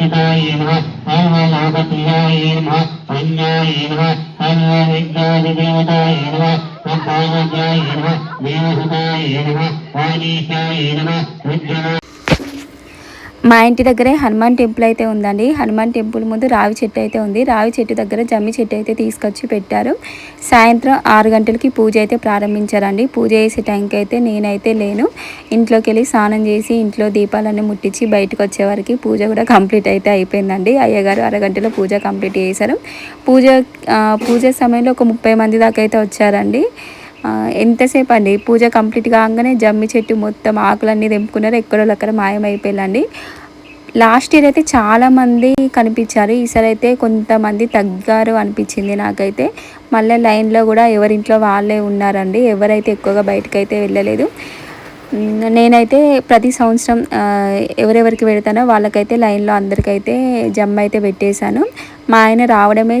अन्व लोकप्रिया एव अल् विज्ञादिवता एव देवता एव आदेश एव विज्ञान మా ఇంటి దగ్గరే హనుమాన్ టెంపుల్ అయితే ఉందండి. హనుమాన్ టెంపుల్ ముందు రావి చెట్టు అయితే ఉంది. రావి చెట్టు దగ్గర జమ్మి చెట్టు అయితే తీసుకొచ్చి పెట్టారు. సాయంత్రం ఆరు గంటలకి పూజ అయితే ప్రారంభించారండి. పూజ చేసే టైంకి అయితే నేనైతే లేను. ఇంట్లోకి వెళ్ళి స్నానం చేసి ఇంట్లో దీపాలన్నీ ముట్టించి బయటకు వచ్చేవారికి పూజ కూడా కంప్లీట్ అయితే అయిపోయిందండి. అయ్యగారు అరగంటలో పూజ కంప్లీట్ చేశారు. పూజ పూజ సమయంలో ఒక ముప్పై మంది దాకా అయితే వచ్చారండి. ఎంతసేపు అండి? పూజ కంప్లీట్ కాగానే జమ్మి చెట్టు మొత్తం ఆకులన్నీ తెంపుకున్నారు. ఎక్కడో అక్కడ మాయమైపోయిందండి. లాస్ట్ ఇయర్ అయితే చాలామంది కనిపించారు. ఈసారి అయితే కొంతమంది తగ్గారు అనిపించింది నాకైతే. మళ్ళీ లైన్లో కూడా ఎవరింట్లో వాళ్ళే ఉన్నారండి. ఎవరైతే ఎక్కువగా బయటకైతే వెళ్ళలేదు. నేనైతే ప్రతి సంవత్సరం ఎవరెవరికి పెడతానో వాళ్ళకైతే లైన్లో అందరికైతే జమ్మ అయితే పెట్టేశాను. మా ఆయన రావడమే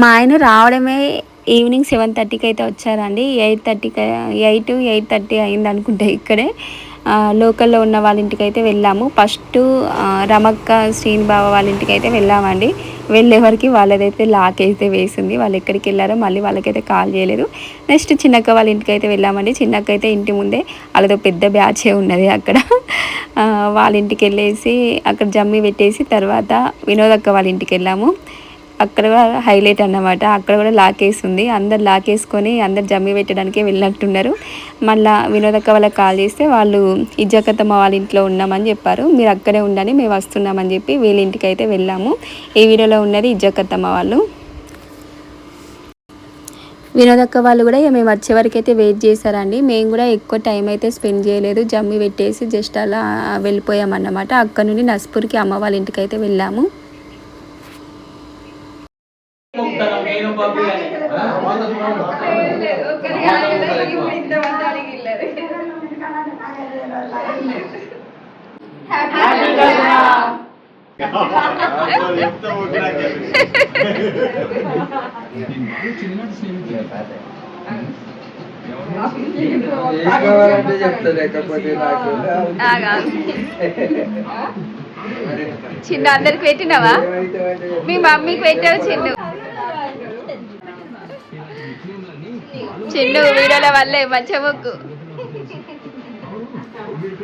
మా ఆయన రావడమే ఈవినింగ్ సెవెన్ థర్టీకి అయితే వచ్చారండి. ఎయిట్ థర్టీకి ఎయిట్ ఎయిట్ థర్టీ అయింది అనుకుంటే ఇక్కడే లోకల్లో ఉన్న వాళ్ళ ఇంటికి అయితే వెళ్ళాము. ఫస్ట్ రమక్క శ్రీని బావ వాళ్ళ ఇంటికి అయితే వెళ్ళామండి. వెళ్ళేవరకు వాళ్ళదైతే లాక్ అయితే వేసింది. వాళ్ళు ఎక్కడికి వెళ్ళారో మళ్ళీ వాళ్ళకైతే కాల్ చేయలేదు. నెక్స్ట్ చిన్నక్క వాళ్ళ ఇంటికి అయితే వెళ్ళామండి. చిన్నక్క అయితే ఇంటి ముందే వాళ్ళతో పెద్ద బ్యాచే ఉన్నది అక్కడ. వాళ్ళ ఇంటికి వెళ్ళేసి అక్కడ జమ్మి పెట్టేసి తర్వాత వినోదక్క వాళ్ళ ఇంటికి వెళ్ళాము అక్కడ హైలైట్ అన్నమాట. అక్కడ కూడా లాకేసి ఉంది అందరు లాకేసుకొని అందరు జమ్మి పెట్టడానికి వెళ్ళినట్టున్నారు. మళ్ళా వినోదక్క వాళ్ళకి కాల్ చేస్తే వాళ్ళు ఇజ్జకత్తమ్మ వాళ్ళ ఇంట్లో ఉన్నామని చెప్పారు. మీరు అక్కడే ఉండని మేము వస్తున్నామని చెప్పి వీళ్ళ ఇంటికి అయితే వెళ్ళాము. ఈ వీడియోలో ఉన్నది ఇజ్జకత్తమ్మ వాళ్ళు. వినోదక్క వాళ్ళు కూడా ఇక మేము వచ్చే వరకు అయితే వెయిట్ చేశారండి. మేము కూడా ఎక్కువ టైం అయితే స్పెండ్ చేయలేదు. జమ్మి పెట్టేసి జస్ట్ అలా వెళ్ళిపోయామన్నమాట. అక్కడ నుండి నస్పూర్కి అమ్మ వాళ్ళ ఇంటికి అయితే వెళ్ళాము. కావాలంటే చెప్తా లేకపోతే నాకు చిన్న అందరికి పెట్టినావా? మీ మమ్మీకి పెట్టావు చిన్ను. చిన్ను వీడియోల వల్లే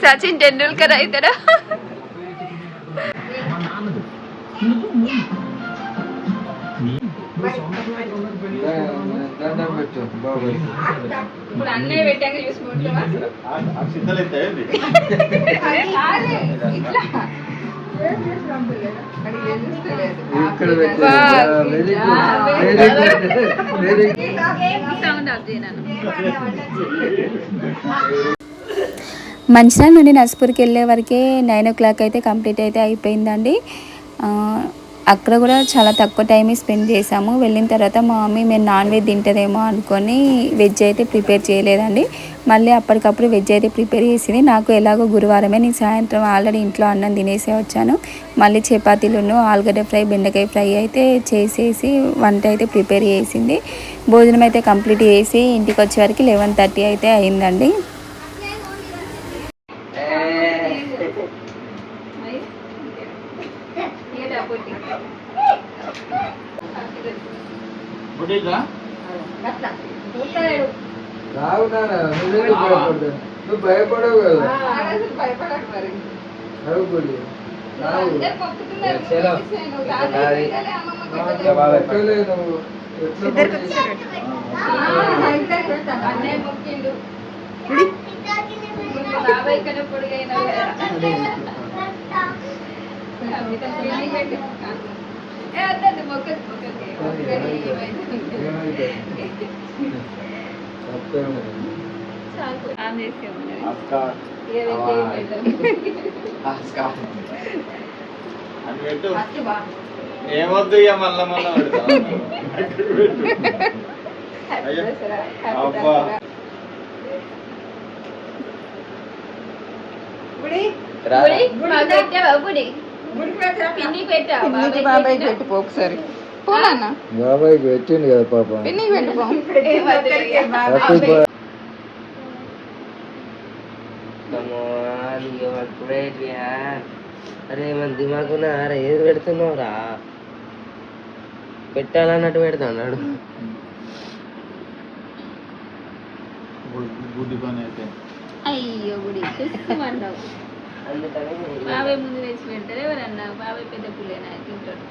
సచిన్ టెండూల్కర్ బాబాయ్ ఇప్పుడు అన్నయ్య పెట్టాక చూసుకుంటావా? సౌండ్ ఆఫ్ చేయను మంచిర్యాల నుండి నర్సపూర్కి వెళ్ళే వరకే నైన్ ఓ క్లాక్ అయితే కంప్లీట్ అయితే అయిపోయిందండి. అక్కడ కూడా చాలా తక్కువ టైమే స్పెండ్ చేసాము వెళ్ళిన తర్వాత మా మమ్మీ మేము నాన్ వెజ్ తింటుందేమో అనుకొని వెజ్ అయితే ప్రిపేర్ చేయలేదండి. మళ్ళీ అప్పటికప్పుడు వెజ్ అయితే ప్రిపేర్ చేసింది. నాకు ఎలాగో గురువారమే నేను సాయంత్రం ఆల్రెడీ ఇంట్లో అన్నం తినేసే వచ్చాను. మళ్ళీ చపాతీలును ఆలుగడ్డ ఫ్రై బెండకాయ ఫ్రై అయితే చేసేసి వంట అయితే ప్రిపేర్ చేసింది. భోజనం అయితే కంప్లీట్ చేసి ఇంటికి వచ్చే వరకు లెవెన్ థర్టీ అయితే అయిందండి. రావు నాన్న నువ్వెందుకు భయపడతావు? నువ్వు భయపడవు కదా. రావు. గుడి రావు. నువ్వు. నువ్వు నువ్వు. ఎట్లా బాబాయ్ కన్నా పొడుగైన ఏమొద్దు ఇక మళ్ళా మళ్ళా అబ్బా. గుడి. గుడి గుడి పిన్నికి బాబాయ్ పెట్టుకో ఒకసారి బాబాయ్ పెట్టిండు కదా పాపం. పిన్నికి బర్త్డే అరే మన దిమాకున్న అరే ఏది పెడుతున్నావురా? పెట్టాలన్నట్టు పెడతా అన్నాడు అయ్యో గుడి చూసుకోమన్నావు బాబాయ్ ముందు తెచ్చి పెడతారు ఎవరన్నా బాబాయ్ పెద్ద పుల్లేనా తింటాడు.